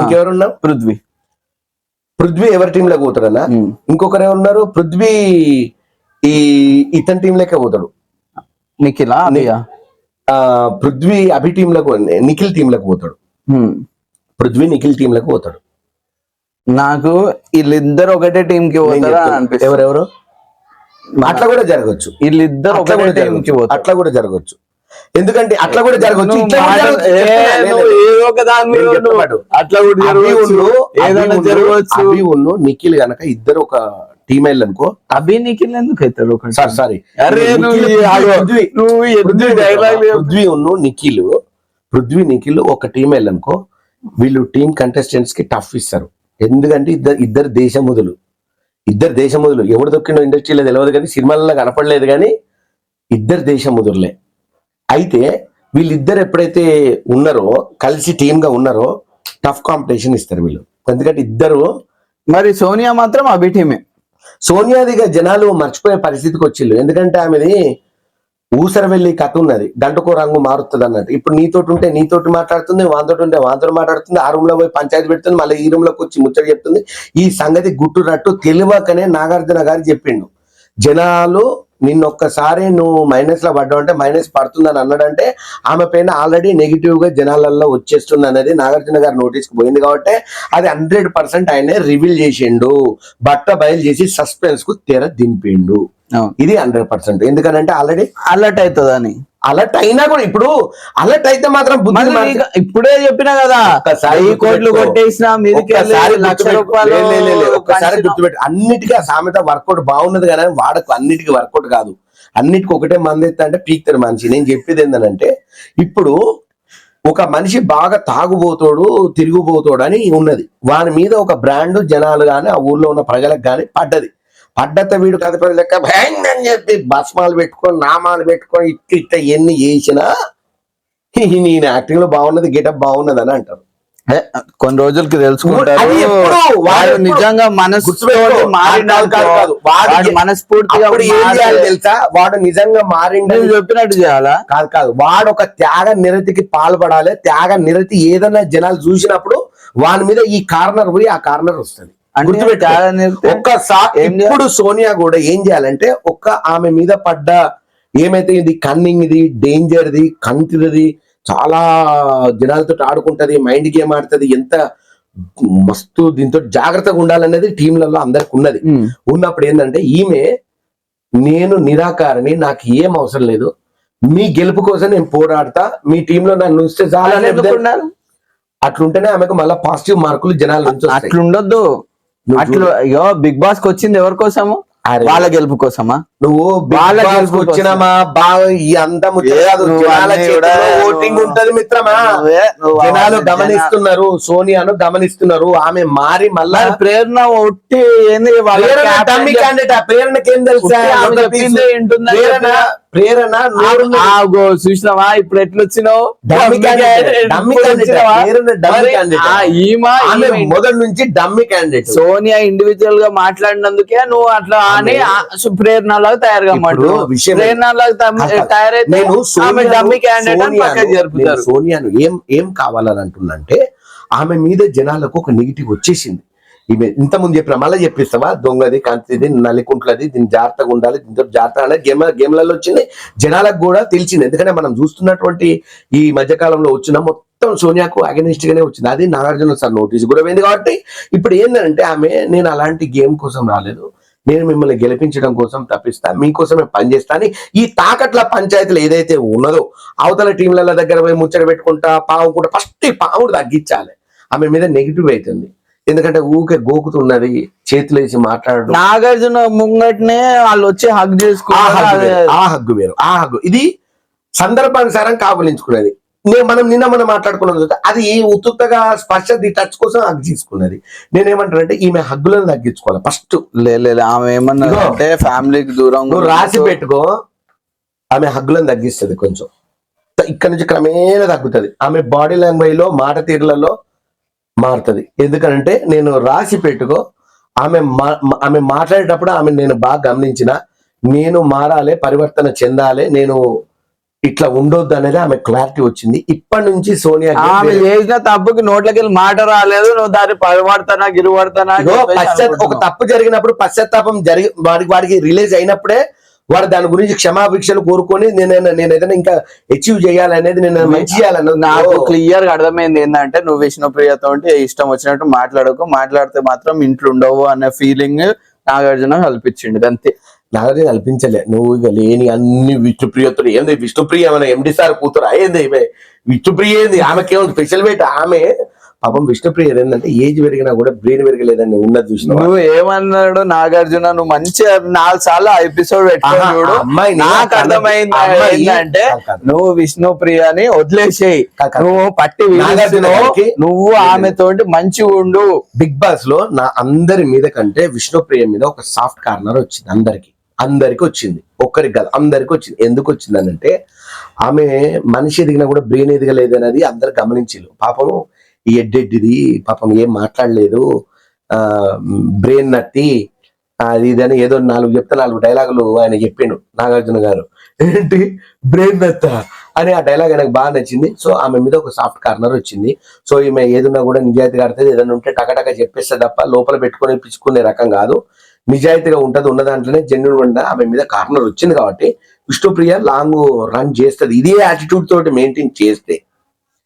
ఇంకెవరున్నారు? పృథ్వీ. పృథ్వీ ఎవరి టీమ్ పోతాడన్నా? ఉమ్. ఇంకొకరు ఎవరున్నారు? పృథ్వీ ఈ ఇతని టీం లెక్క పోతాడు. నిఖిలా పృథ్వీ అభి టీం లకు నిఖిల్ టీం లకు పోతాడు. పృథ్వీ నిఖిల్ టీం లకు పోతాడు. నాకు వీళ్ళిద్దరు ఒకటే టీం కి పోతారా. అనిపిస్తుంది. ఎవరెవరు? అట్లా కూడా జరగచ్చు. వీళ్ళిద్దరు ఒకటే టీం కి అట్లా కూడా జరగచ్చు. ఎందుకంటే అట్లా కూడా. అట్లా జరగవచ్చు. ఉన్ను నిఖిల్ గనక ఇద్దరు ఒక టీం అనుకో. అభి నిఖిల్ ఎందుకు అవుతాడు సారీ సారీ. పృథ్వీ ఉన్ను నిఖిల్. పృథ్వీ నిఖిల్ ఒక టీం అనుకో వీళ్ళు టీం కంటెస్టెంట్స్కి టఫ్ ఇస్తారు. ఎందుకంటే ఇద్దరు ఇద్దరు దేశముదులు ఇద్దరు దేశముదులు ఎవరు దొక్కిండో ఇండస్ట్రీలో తెలియదు కానీ సినిమాలలో కనపడలేదు కానీ ఇద్దరు దేశముదురులే అయితే వీళ్ళిద్దరు ఎప్పుడైతే ఉన్నారో కలిసి టీమ్గా ఉన్నారో టఫ్ కాంపిటీషన్ ఇస్తారు వీళ్ళు. ఎందుకంటే ఇద్దరు మరి సోనియా మాత్రం అభి టీమే. సోనియాదిగా జనాలు మర్చిపోయే పరిస్థితికి వచ్చిళ్ళు. ఎందుకంటే ఆమెది ఊసర వెళ్ళి కథ ఉన్నది. గంటకో రంగు మారుతుంది అన్నట్టు ఇప్పుడు నీతోటి ఉంటే నీతోటి మాట్లాడుతుంది వాంతోటి ఉంటే వాంతో మాట్లాడుతుంది ఆ రూమ్లో పోయి పంచాయతీ పెడుతుంది మళ్ళీ ఈ రూమ్లోకి వచ్చి ముచ్చట చెప్తుంది. ఈ సంగతి గుట్టునట్టు తెలియకనే నాగార్జున గారు చెప్పిండు. జనాలు నిన్నొక్కసారి నువ్వు మైనస్లో పడ్డావు అంటే మైనస్ పడుతుందని అన్నాడంటే ఆమె పైన ఆల్రెడీ నెగిటివ్గా జనాలలో వచ్చేస్తుంది అనేది నాగార్జున గారి నోటీస్కి పోయింది కాబట్టి అది హండ్రెడ్ పర్సెంట్ ఆయనే రివీల్ చేసిండు. బట్ట బయలు చేసి సస్పెన్స్కు తెర దింపిండు. ఇది హండ్రెడ్ పర్సెంట్ ఎందుకనంటే ఆల్రెడీ అలర్ట్ అవుతుందని. అలర్ట్ అయినా కూడా ఇప్పుడు అలర్ట్ అయితే మాత్రం బుద్ధి ఇప్పుడే చెప్పినా కదా ఒక్కసారి వెయ్యి కోట్లు. కొట్టేసిన ఒక్కసారి గుర్తుపెట్టు. అన్నిటికీ ఆ సామెత వర్కౌట్ బాగున్నది కానీ వాడకు అన్నిటికీ వర్కౌట్ కాదు. అన్నిటికీ ఒకటే మంది అంటే పీక్తారు మనిషి. నేను చెప్పేది ఏంటంటే ఇప్పుడు ఒక మనిషి బాగా తాగుబోతోడు తిరుగుబోతోడు అని ఉన్నది. వాని మీద ఒక బ్రాండ్ జనాలు గాని ఆ ఊర్లో ఉన్న ప్రజలకు గాని పడ్డది. పడ్డత వీడు కథ ప్రజలు లెక్క. భయంగ్ అని చెప్పి భస్మాలు పెట్టుకొని నామాలు పెట్టుకొని ఇట్ట ఇట్ట ఎన్ని చేసినా నేను యాక్టింగ్లో బాగున్నది గెటప్ బాగున్నది అని అంటారు. కొన్ని రోజులకి తెలుసుకుంటారు? వాడు? నిజంగా మనసు. వాడు మనస్ఫూర్తిగా తెలుసా? వాడు నిజంగా మారిండని చెప్పినట్టు చేయాలా? కాదు కాదు. వాడు ఒక త్యాగ నిరతికి పాల్పడాలి. త్యాగ నిరతి ఏదన్నా జనాలు చూసినప్పుడు వాని మీద ఈ కార్నర్ పోయి ఆ కార్నర్ వస్తుంది. ఒక్కసారి? ఇప్పుడు సోనియా కూడా ఏం చేయాలంటే ఒక్క ఆమె మీద పడ్డ ఏమైతే ఇది కన్నింగ్ ఇది డేంజర్ ది కంటిది చాలా జనాలతో ఆడుకుంటది మైండ్ గేమ్ ఆడుతుంది ఎంత మస్తు దీంతో జాగ్రత్తగా ఉండాలనేది టీంలలో అందరికి ఉన్నది. ఉన్నప్పుడు ఏంటంటే ఈమె నేను నిరాకారని నాకు ఏం అవసరం లేదు మీ గెలుపు కోసం నేను పోరాడతా మీ టీంలో నన్ను ఉంచితే చాలా? అట్లుంటేనే ఆమెకు మళ్ళీ పాజిటివ్ మార్కులు జనాల అట్లుండొద్దు నువ్వు అట్లు అయ్యో బిగ్ బాస్కి వచ్చింది ఎవరి కోసము. వాళ్ళ గెలుపు కోసమా? నువ్వు వచ్చినామా? బాగా ఈ కూడా ఓటింగ్ ఉంటది మిత్రమా? జనాలు గమనిస్తున్నారు సోనియాను గమనిస్తున్నారు ఆమె మారి మళ్ళా ప్రేరణ ఒట్టి ప్రేరణ ప్రేరణకి తెలుసా? ప్రేరణ? ప్రేరణ చూసినావా? ఇప్పుడు ఎట్లా వచ్చినావు డమ్మీ క్యాండిడేట్ డమ్మీ ఇప్పుడు క్యాండిడేట్ వచ్చినావా? ప్రేరణ డమ్మీ మరి క్యాండిడేట్ ఆ ఈమె ఆమె ఈమె మొదటి నుంచి డమ్మీ క్యాండిడేట్ సోనియా ఇండివిజువల్గా మాట్లాడినందుకే నువ్వు అట్లా అని ఆ తయారైతే నేను ఆమె సోనియాను- ఏం ఏం కావాలని అంటున్నంటే ఆమె మీద జనాలకు ఒక నెగిటివ్ వచ్చేసింది. ఈమె ఇంతకుముందు చెప్పిన మళ్ళీ చెప్పిస్తావా? దొంగది కంతిది నలికుంట్లది దీని జాగ్రత్తగా ఉండాలి దీంతో జాగ్రత్త అనేది గేమ్ గేమ్లలో వచ్చింది జనాలకు కూడా తెలిసింది. ఎందుకంటే మనం చూస్తున్నటువంటి ఈ మధ్యకాలంలో వచ్చిన మొత్తం సోనియాకు అగనిస్ట్ గానే వచ్చింది. అది నాగార్జున సార్ నోటీస్ కూడా పోయింది కాబట్టి ఇప్పుడు ఏంటంటే ఆమె నేను అలాంటి గేమ్ కోసం రాలేదు. నేను మిమ్మల్ని గెలిపించడం కోసం తప్పిస్తా మీకోసమే పనిచేస్తా అని ఈ తాకట్ల పంచాయతీలు ఏదైతే ఉన్నదో అవతల టీంల దగ్గర పోయి ముచ్చట పెట్టుకుంటా పావు కూడా ఫస్ట్ ఈ పావుడు తగ్గించాలి. ఆమె మీద నెగిటివ్ అవుతుంది ఎందుకంటే ఊకే గోకుతున్నది చేతులు వేసి మాట్లాడడం. నాగార్జున ముంగట్నే వాళ్ళు వచ్చి హగ్ వేరు, ఆ హగ్గు వేరు ఆ హగ్గు ఇది సందర్భానుసారం కాపులించుకున్నది. నేను మనం నిన్న మనం మాట్లాడుకున్నది చూస్తే అది ఉత్తుత్తగా స్పర్శ ది టచ్ కోసం హగ్ తీసుకున్నది. నేనేమంటానంటే ఈమె హగ్గులను తగ్గించుకోవాలి. ఫస్ట్ లే లే, లే, ఆమె ఏమన్నా. అంటే ఫ్యామిలీకి దూరం రాసి పెట్టుకో ఆమె హగ్గులను తగ్గిస్తుంది కొంచెం. ఇక్కడ నుంచి క్రమేణా తగ్గుతుంది. ఆమె బాడీ లాంగ్వేజ్లో మాట తీరులలో మారుతుంది. ఎందుకంటే నేను రాసి పెట్టుకో ఆమె ఆమె మాట్లాడేటప్పుడు ఆమె నేను బాగా గమనించిన నేను మారాలి పరివర్తన చెందాలి నేను ఇట్లా ఉండొద్దు అనేది ఆమె క్లారిటీ వచ్చింది. ఇప్పటి నుంచి సోనియా ఆమె చేసిన తప్పుకి నోట్లకి మాట రాలేదు నువ్వు దాన్ని పడబడతానా పశ్చాత్ ఒక. తప్పు జరిగినప్పుడు పశ్చాత్తాపం జరిగి వాడికి వాడికి రిలీజ్ అయినప్పుడే వాడు దాని గురించి క్షమాభిక్షలు కోరుకొని నేను నేను ఏదైనా ఇంకా అచీవ్ చేయాలనేది నేను మంచి చేయాలన్నది నాకు క్లియర్గా అర్థమైంది ఏంటంటే నువ్వు విష్ణుప్రియతో ఇష్టం వచ్చినట్టు మాట్లాడకు. మాట్లాడితే మాత్రం ఇంట్లో ఉండవు అనే ఫీలింగ్ నాగార్జున కల్పించిండు. అంతే. నాగార్జున కల్పించలే. నువ్వు ఇక లేని అన్ని విష్ణుప్రియతుడు ఏంది? విష్ణుప్రియ మన ఎండి సార్ కూతురు? ఈమె విష్ణుప్రియ ఏంది? ఆమెకేమో స్పెషల్ వెయిట్ ఆమె పాపం విష్ణుప్రియ ఏంటంటే ఏజ్ పెరిగినా కూడా బ్రెయిన్ పెరగలేదని ఉన్నది చూసిన నువ్వు ఏమన్నాడు నాగార్జున? నువ్వు మంచిగా నాలుగు సార్లు ఎపిసోడ్ పెట్టుకొని ఆహా, చూడు. ఆ అమ్మాయిని నాకు అర్థమైంది ఏంటంటే కాదు. నువ్వు విష్ణుప్రియని వదిలేసేయి. కాదు, కాదు. నువ్వు పట్టి నువ్వు ఆమె తోటి మంచిగా ఉండు. బిగ్ బాస్లో నా అందరి మీద కంటే విష్ణుప్రియ మీద ఒక సాఫ్ట్ కార్నర్ వచ్చింది అందరికి. అందరికి వచ్చింది ఒక్కరికి కాదు అందరికి వచ్చింది ఎందుకు వచ్చింది అని అంటే ఆమె మనిషి ఎదిగినా కూడా బ్రెయిన్ ఎదగలేదు అనేది అందరు గమనించారు పాపం ఈ ఎడ్డెడ్డిది పాపం ఏం మాట్లాడలేదు. బ్రెయిన్ నట్టి అది ఇది అని ఏదో నాలుగు చెప్తే నాలుగు డైలాగులు ఆయన చెప్పిండు నాగార్జున గారు. ఏంటి? బ్రెయిన్ నత్త అని ఆ డైలాగ్ ఆయనకు బాగా నచ్చింది. సో ఆమె మీద ఒక సాఫ్ట్ కార్నర్ వచ్చింది. సో ఈమె ఏదన్నా కూడా నిజాయితీ ఆడుతుంది ఏదైనా ఉంటే టకటక చెప్పేస్తే తప్ప లోపల పెట్టుకొని పిచ్చుకునే రకం కాదు. నిజాయితీగా ఉంటది ఉన్న దాంట్లోనే జెన్యున్ ఉండ ఆమె మీద కార్నర్ వచ్చింది కాబట్టి విష్ణుప్రియ లాంగ్ రన్ చేస్తుంది. ఇదే యాటిట్యూడ్ తోటి మెయింటైన్ చేస్తే.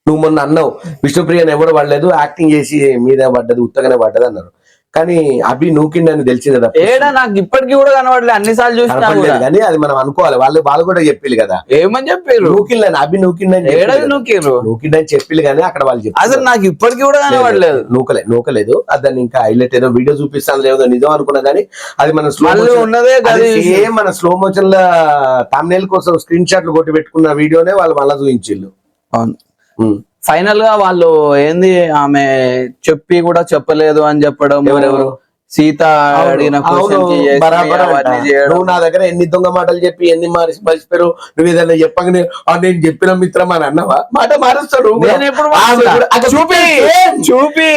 నువ్వు మొన్న అన్నావు విష్ణుప్రియను ఎవరు పడలేదు యాక్టింగ్ చేసి మీద పడ్డది ఉత్తగానే పడ్డది అన్నారు. కానీ అభి నూకిండని తెలిసింది కదా ఏడా నాకు ఇప్పటికీ కూడా కనబడలేదు అన్ని సార్లు చూసినా కానీ అది మనం అనుకోవాలి. వాళ్ళు వాళ్ళు కూడా చెప్పిల్లు కదా. ఏమని చెప్పారు నూకిండని అభి నూకిండని ఏడాది నూకిర్రు నూకిండని చెప్పిల్లు కానీ అక్కడ వాళ్ళు చెప్పారు అసలు నాకు ఇప్పటికీ కూడా కనబడలేదు. నూకలే నూకలేదు. అది దాన్ని ఇంకా హైలైట్ ఏదో వీడియో చూపిస్తాను లేదో నిజం అనుకున్నా కానీ అది మన స్లో ఉన్నదే సేమ్ మన స్లో మోషన్ ల కోసం స్క్రీన్ షాట్లు కొట్టి పెట్టుకున్న వీడియోనే వాళ్ళు మళ్ళీ చూపించిల్లు. అవును. ఫైనల్గా వాళ్ళు ఏంది ఆమె చెప్పి కూడా చెప్పలేదు అని చెప్పడం ఎవరెవరు? సీత అడిగిన నువ్వు నా దగ్గర ఎన్ని దొంగ మాటలు చెప్పి ఎన్ని మారి మర్చిపోయారు? నువ్వు ఏదైనా చెప్పగానే "ఆ, నేను చెప్పిన మిత్రం అని అన్నావా? మాట మారుస్తాడు. చూపి. చూపి!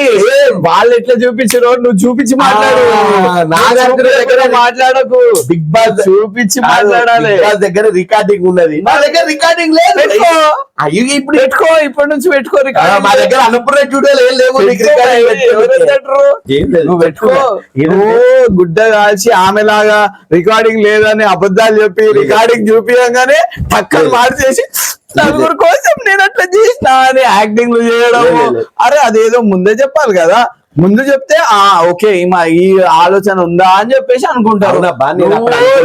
వాళ్ళు ఎట్లా చూపించారో నువ్వు చూపించి మాట్లాడు. నాగార్జున దగ్గర మాట్లాడకు. బిగ్ బాస్ చూపించి మాట్లాడాలి. దగ్గర రికార్డింగ్ ఉన్నది. మా దగ్గర రికార్డింగ్ లేదు. ఇప్పుడు పెట్టుకో ఇప్పటి నుంచి పెట్టుకో. మా దగ్గర అన్నపూర్ణ స్టూడియోలు ఏం లేవు నువ్వు పెట్టుకో. గుడ్డ కాల్చి ఆమెలాగా రికార్డింగ్ లేదని అబద్ధాలు చెప్పి రికార్డింగ్ చూపించగానే పక్కన. మార్చేసి నలుగురు కోసం నేను అట్లా చేసిన అని యాక్టింగ్ చేయడం. అరే అదేదో ముందే చెప్పాలి కదా ముందు చెప్తే ఆ ఓకే మా ఈ ఆలోచన ఉందా? అని చెప్పేసి అనుకుంటారు.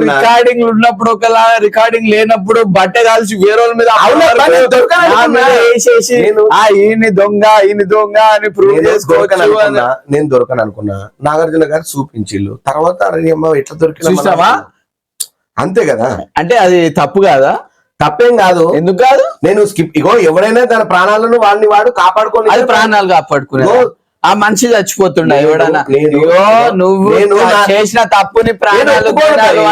రికార్డింగ్ ఉన్నప్పుడు ఒకలా రికార్డింగ్ లేనప్పుడు బట్ట కాల్చి వేరే వాళ్ళ మీద. వేసేసి ఆ ఈయన దొంగ ఈయన దొంగ అని ప్రూవ్ చేసుకోవచ్చు నేను దొరకను అనుకున్నా. నాగార్జున గారు చూపించిల్లు తర్వాత ఎట్లా దొరికినా మనం- చూసావా? అంతే కదా. అంటే అది తప్పు కాదా? తప్పేం కాదు. ఎందుకు కాదు? నేను స్కిప్ ఇగో ఎవడైనా తన ప్రాణాలను వాడిని వాడు కాపాడుకొని ప్రాణాలు కాపాడుకునే ఆ మనిషి చచ్చిపోతుండ నేను- ఎవడన్నా? నువ్వు చేసిన తప్పుని ప్రాణాలు.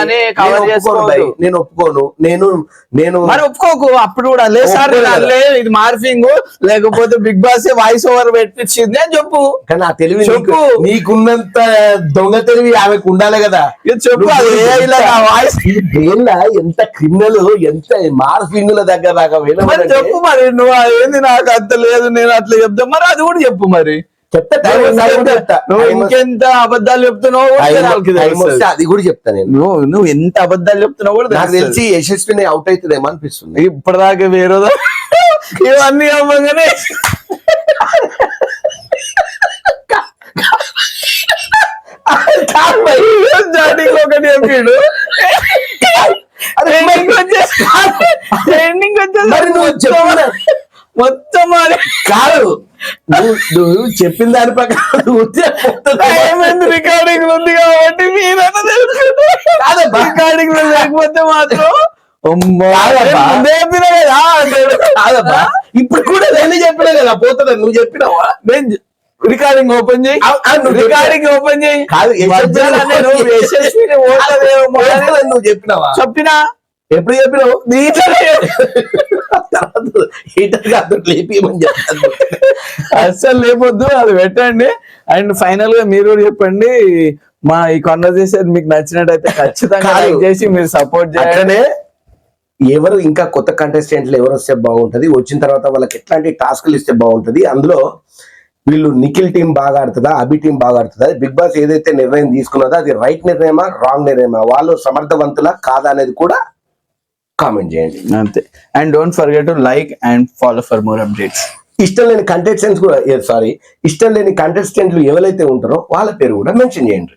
అని కవర్ భయ్. నేను ఒప్పుకోను. నేను నేను మరి ఒప్పుకోకు. అప్పుడు కూడా లే సార్ ఇది మార్ఫింగ్. లేకపోతే బిగ్ బాస్ వాయిస్ ఓవర్ పెట్టించింది అని చెప్పు. కానీ ఆ తెలివి చెప్పు. నీకున్నంత దొంగ తెలివి ఆమెకు ఉండాలి కదా. ఇది చెప్పు వాయిస్ ఎంత క్రిమినల్ ఎంత మార్ఫింగ్ దగ్గర దాకా మరి వెళ్ళమంటే చెప్పు మరి నువ్వు ఏంది నాకు అంత లేదు నేను అట్లా చెప్తా. మరి అది కూడా చెప్పు మరి. చెప్తా. నువ్వు ఇంకెంత- అబద్ధాలు చెప్తున్నావు అది కూడా చెప్తా నేను. నువ్వు నువ్వు ఎంత అబద్ధాలు చెప్తున్నావు కూడా నాకు. తెలిసి యశస్విని అవుట్ అవుతుందేమో అనిపిస్తుంది. ఇప్పటిదాకా వేరేదో ఇవన్నీ అవ్వగానే స్టార్టింగ్ ఒకటి చెప్పాడు. ఎండింగ్ వచ్చేసి మొత్తం కాదు. నువ్వు నువ్వు చెప్పిన దాని ప్రకారం. రికార్డింగ్ ఉంది కాబట్టి రికార్డింగ్ లేకపోతే మాత్రం కాదబ్బా. ఇప్పుడు కూడా నేను చెప్పినా కదా పోతుందా? నువ్వు చెప్పినావా? నేను రికార్డింగ్ ఓపెన్ చేయి. రికార్డింగ్ ఓపెన్ చేయి. కాదు నువ్వు చెప్పినావా? చెప్పినా. ఎప్పుడు చెప్పినావు? తర్వాత హీటర్ కాదు చెప్తాను అస్సలు లేపొద్దు అది పెట్టండి. అండ్ ఫైనల్గా మీరు కూడా చెప్పండి మా ఈ కాన్వర్సేషన్ మీకు నచ్చినట్టయితే ఖచ్చితంగా. లైక్ చేసి మీరు సపోర్ట్ చేయండి. అట్లనే ఎవరు ఇంకా కొత్త కంటెస్టెంట్లు ఎవరు వస్తే బాగుంటది వచ్చిన తర్వాత వాళ్ళకి ఎట్లాంటి టాస్క్లు ఇస్తే బాగుంటది అందులో వీళ్ళు నిఖిల్ టీం బాగా ఆడుతుందా అభి టీం బాగా ఆడుతుందా బిగ్ బాస్ ఏదైతే నిర్ణయం తీసుకున్నదో అది రైట్ నిర్ణయమా రాంగ్ నిర్ణయమా? వాళ్ళు సమర్థవంతులా కాదా అనేది కూడా కామెంట్ చేయండి. అంతే. And don't forget to like and follow for more updates ఇష్టం లేని కంటెస్టెంట్స్ కూడా సారీ ఇష్టం లేని కంటెస్టెంట్లు ఎవరైతే ఉంటారో వాళ్ళ పేరు కూడా మెన్షన్ చేయండి.